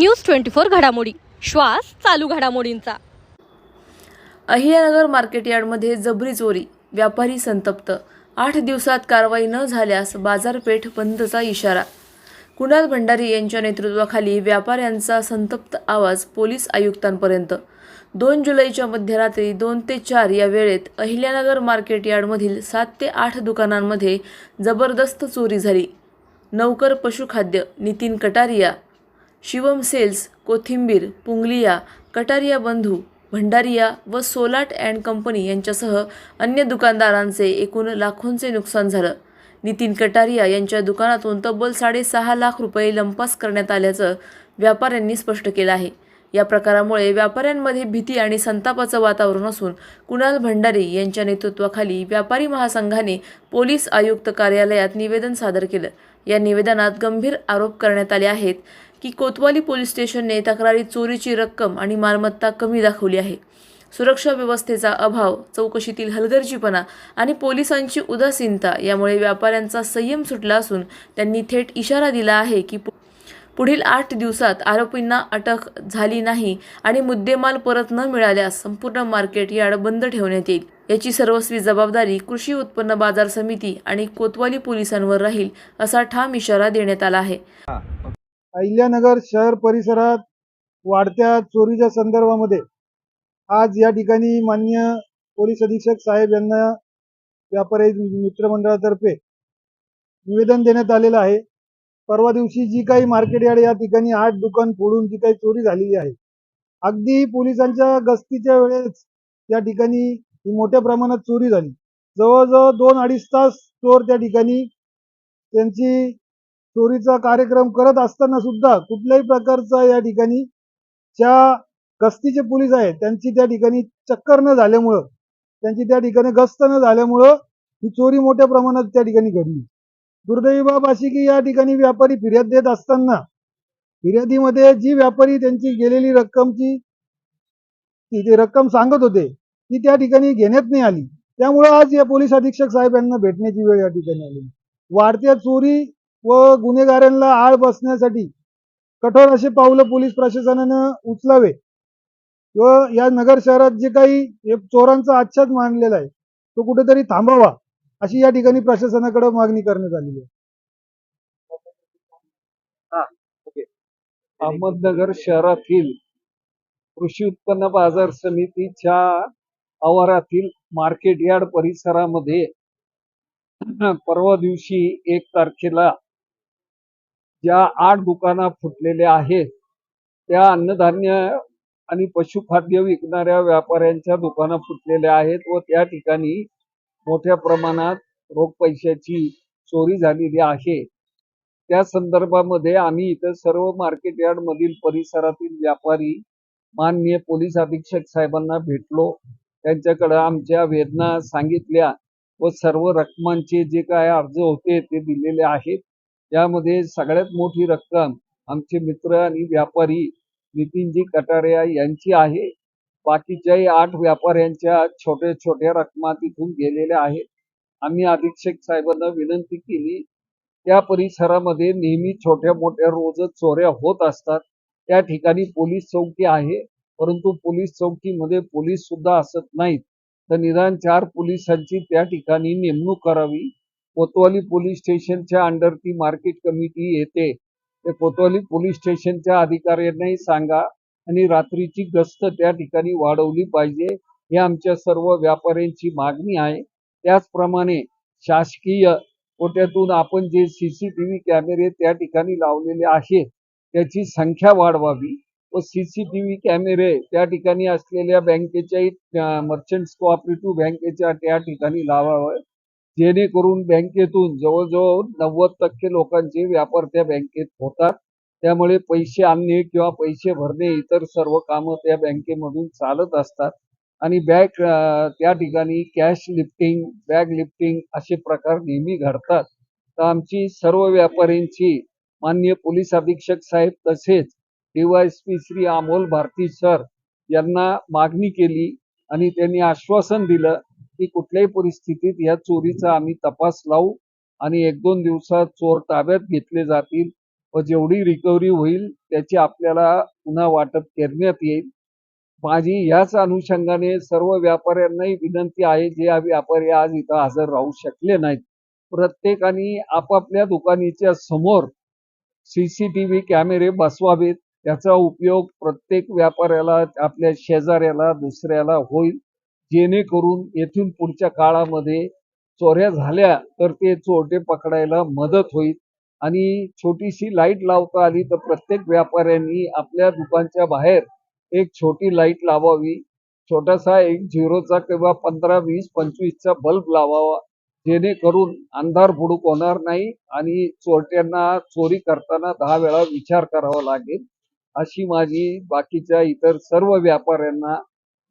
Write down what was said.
News twenty four घडामोडी. श्वास चालू घडामोडींचा. अहिल्यानगर मार्केट यार्डमध्ये जबरी चोरी व्यापारी संतप्त. आठ दिवसात कारवाई न झाल्यास बाजारपेठ बंदचा इशारा. कुणाल भंडारी यांच्या नेतृत्वाखाली व्यापाऱ्यांचा संतप्त आवाज पोलीस आयुक्तांपर्यंत. दोन जुलैच्या मध्यरात्री दोन ते चार या वेळेत अहिल्यानगर मार्केट यार्डमधील सात ते आठ दुकानांमध्ये जबरदस्त चोरी झाली. नौकर पशुखाद्य नितीन कटारिया शिवम सेल्स कोथिंबीर पुंगलिया कटारिया बंधू भंडारिया व सोलाट अँड कंपनी यांच्यासह अन्य दुकानदारांचे एकूण लाखोंचे नुकसान झालं. नितीन कटारिया यांच्या दुकानातून तब्बल साडेसहा लाख रुपये लंपास करण्यात आल्याचं व्यापाऱ्यांनी स्पष्ट केलं आहे. या प्रकारामुळे व्यापाऱ्यांमध्ये भीती आणि संतापाचं वातावरण असून कुणाल भंडारी यांच्या नेतृत्वाखाली व्यापारी महासंघाने पोलीस आयुक्त कार्यालयात निवेदन सादर केलं. या निवेदनात गंभीर आरोप करण्यात आले आहेत. की कोतवाली पोलीस स्टेशनने तक्रारी चोरीची रक्कम आणि मालमत्ता कमी दाखवली आहे. सुरक्षा व्यवस्थेचा अभाव चौकशीतील हलगर्जीपणा आणि पोलिसांची उदासीनता यामुळे व्यापाऱ्यांचा संयम सुटला असून त्यांनी थेट इशारा दिला आहे की पुढील आठ दिवसात आरोपींना अटक झाली नाही आणि मुद्देमाल परत न मिळाल्यास संपूर्ण मार्केट यार्ड बंद ठेवण्यात येईल. याची सर्वस्वी जबाबदारी कृषी उत्पन्न बाजार समिती आणि कोतवाली पोलिसांवर राहील असा ठाम इशारा देण्यात आला आहे. अहिल्यानगर शहर परिसरात वाढत्या चोरीच्या संदर्भामध्ये आज या ठिकाणी मान्य पोलीस अधीक्षक साहेब यांना व्यापारी मित्रमंडळातर्फे निवेदन देण्यात आलेलं आहे. परवा दिवशी जी काही मार्केट यार्ड या ठिकाणी आठ दुकान फोडून जी काही चोरी झालेली आहे. अगदी पोलिसांच्या गस्तीच्या वेळेस या ठिकाणी ही मोठ्या प्रमाणात चोरी झाली. जवळजवळ दोन अडीच तास चोर त्या ठिकाणी त्यांची चोरीचा कार्यक्रम करत असताना सुद्धा कुठल्याही प्रकारचा या ठिकाणी ज्या गस्तीचे पोलीस आहेत त्यांची त्या ठिकाणी चक्कर न झाल्यामुळं त्यांची त्या ठिकाणी गस्त न झाल्यामुळं ही चोरी मोठ्या प्रमाणात त्या ठिकाणी घडली. दुर्दैवी बाब अशी की या ठिकाणी व्यापारी फिर्याद देत असताना फिर्यादीमध्ये जी व्यापारी त्यांची गेलेली रक्कमची ती रक्कम सांगत होते ती त्या ठिकाणी घेण्यात नाही आली. त्यामुळं आज या पोलीस अधीक्षक साहेब यांना भेटण्याची वेळ या ठिकाणी आली. वाढत्या चोरी व गुन्हेगारांना आळ बसण्यासाठी कठोर असे पावलं पोलीस प्रशासनानं उचलावे. व या नगर शहरात जे काही हे चोरांचा आच्छाद मांडलेला आहे तो कुठेतरी थांबावा अशी या ठिकाणी प्रशासनाकडे मागणी करण्यात आलेली आहे. अहमदनगर शहरातील कृषी उत्पन्न बाजार समितीच्या आवारातील मार्केट यार्ड परिसरामध्ये परवा दिवशी एक तारखेला ज्या आठ दुकाना फुटलेल्या आहेत त्या अन्नधान्य आणि पशुखाद्य विकणाऱ्या व्यापाऱ्यांच्या दुकाना फुटलेल्या आहेत व त्या ठिकाणी मोठ्या प्रमाणात रोख पैशाची चोरी झालेली आहे. त्या संदर्भामध्ये आम्ही इथं सर्व मार्केट यार्ड मधील परिसरातील व्यापारी माननीय पोलीस अधीक्षक साहेबांना भेटलो. त्यांच्याकडे आमच्या वेदना सांगितल्या व सर्व रकमांचे जे काय अर्ज होते ते दिलेले आहेत. यामध्ये सगळ्यात मोठी रक्कम आमचे मित्र आणि व्यापारी नितीनजी कटारिया यांची आहे. बाकीच्याही आठ व्यापाऱ्यांच्या छोट्या छोट्या रकमा तिथून गेलेल्या आहेत. आम्ही अधीक्षक साहेबांना विनंती केली त्या परिसरामध्ये नेहमी छोट्या मोठ्या रोजच चोऱ्या होत असतात. त्या ठिकाणी पोलीस चौकी आहे परंतु पोलीस चौकीमध्ये पोलीस सुद्धा असत नाहीत. तर निदान चार पोलिसांची त्या ठिकाणी नेमणूक करावी. कोतवाली पोलीस स्टेशनच्या अंडर ती मार्केट कमिटी येते. ते कोतवाली पोलीस स्टेशनच्या अधिकाऱ्यांनाही सांगा आणि रात्रीची गस्त त्या ठिकाणी वाढवली पाहिजे. ही आमच्या सर्व व्यापाऱ्यांची मागणी आहे. त्याचप्रमाणे शासकीय कोट्यातून आपण जे सीसीटीव्ही कॅमेरे त्या ठिकाणी लावलेले आहेत त्याची संख्या वाढवावी व सीसीटीव्ही कॅमेरे त्या ठिकाणी असलेल्या बँकेच्या मर्चंट्स कोऑपरेटिव्ह बँकेच्या त्या ठिकाणी लावावं. जेणेकरून बँकेतून जवळजवळ नव्वद टक्के लोकांचे व्यापार त्या बँकेत होतात. त्यामुळे पैसे आणणे किंवा पैसे भरणे इतर सर्व कामं त्या बँकेमधून चालत असतात. आणि बॅग त्या ठिकाणी कॅश लिफ्टिंग बॅग लिफ्टिंग असे प्रकार नेहमी घडतात. तर आमची सर्व व्यापाऱ्यांची माननीय पोलीस अधीक्षक साहेब तसेच डीवायएसपी श्री अमोल भारती सर यांना मागणी केली आणि त्यांनी आश्वासन दिलं की कुठल्याही परिस्थितीत या चोरीचा आम्ही तपास लावू आणि एक दोन दिवसात चोर ताब्यात घेतले जातील व जेवढी रिकव्हरी होईल त्याची आपल्याला पुन्हा वाटप करण्यात येईल. माझी याच अनुषंगाने सर्व व्यापाऱ्यांनाही विनंती आहे जे व्यापारी आज इथं हजर राहू शकले नाहीत. प्रत्येकाने आपापल्या दुकानीच्या समोर सीसीटीव्ही कॅमेरे बसवावेत. त्याचा उपयोग प्रत्येक व्यापाऱ्याला आपल्या शेजाऱ्याला दुसऱ्याला होईल. जेणेकरून येथून पुढच्या काळामध्ये चोऱ्या झाल्या तर ते चोरटे पकडायला मदत होईल. आणि छोटीशी लाइट लावता आली तर प्रत्येक व्यापाऱ्यांनी आपल्या दुकानच्या बाहेर एक छोटी लाइट लावावी. छोटासा एक झिरोचा किंवा पंधरा वीस पंचवीसचा बल्ब लावावा. जेणेकरून अंधार बुडूक होणार नाही आणि चोरट्यांना चोरी करताना दहा वेळा विचार करावा लागेल. अशी माझी बाकीच्या इतर सर्व व्यापाऱ्यांना